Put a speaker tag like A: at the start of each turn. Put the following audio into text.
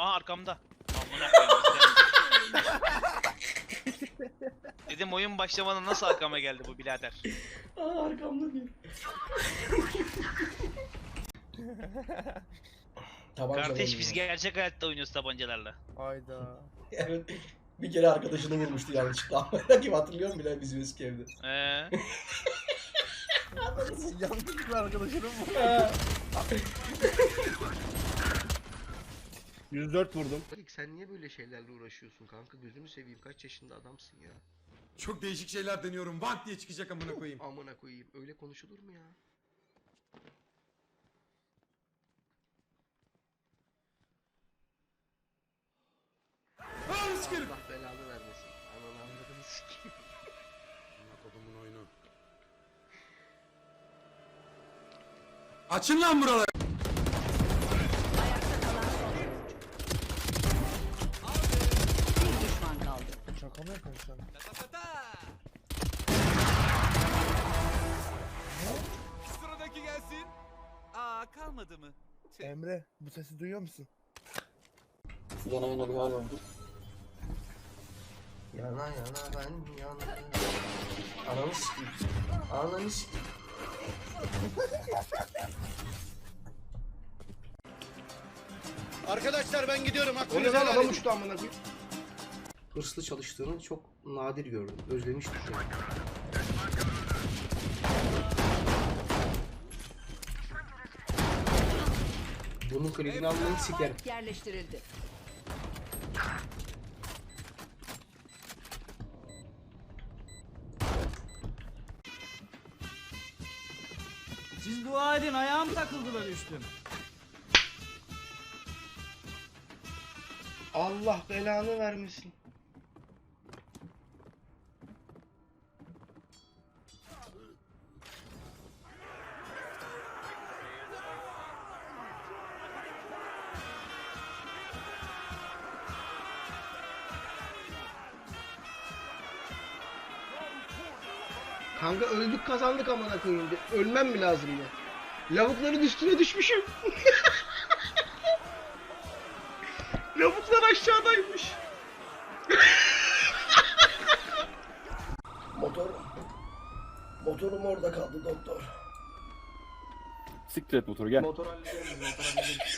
A: Aa arkamda. Amına koyayım. Dedim oyun başlamadan nasıl arkama geldi bu birader?
B: Aa arkamda bir. Tabanca
A: Kardeş
B: oynuyor.
A: biz gerçek hayatta oynuyoruz tabancalarla.
C: Hayda.
B: Evet. Bir kere arkadaşını vurmuştu yanlışlıkla. Ama kim hatırlıyor musun Bilal bizim eski evde?
A: Ee,
C: Yanlış bir arkadaşım mı? 104 vurdum.
D: Malik sen niye böyle şeylerle uğraşıyorsun kanka? Gözünü seveyim kaç yaşında adamsın ya.
E: Çok değişik şeyler deniyorum. Vank diye çıkacak amına koyayım.
D: Amına koyayım öyle konuşulur mu ya?
E: Lan sikerim.
D: Allah belanı vermesin. Ananı avradını sikeyim.
E: Amına kodumun oyunu. Açın lan buraları.
C: Şaka mı yapıyorsun sen?
F: Sıradaki gelsin. Aa kalmadı mı?
C: Emre bu sesi duyuyor musun?
B: Yana yana bir hal oldu.
D: Yana yana ben yana. Ananı sikeyim. Ananı sikeyim.
G: Arkadaşlar ben gidiyorum. Hakkınızı
D: lan
G: helal
D: adam
G: edin.
D: uçtu amına koyayım. Hırslı çalıştığını çok nadir gördüm. Özlemiştik yani. Bunun klibini almayı.
H: Spike yerleştirildi.
I: Siz dua edin ayağım takıldı da düştüm.
D: Allah belanı vermesin. Kanka öldük kazandık amına koyayım. Ölmem mi lazımdı? Lavukların üstüne düşmüşüm. Lavuklar aşağıdaymış.
B: Motor... Motorum orada kaldı doktor.
C: Siktir et motoru gel.
D: Motor hallederiz, motor hallederiz.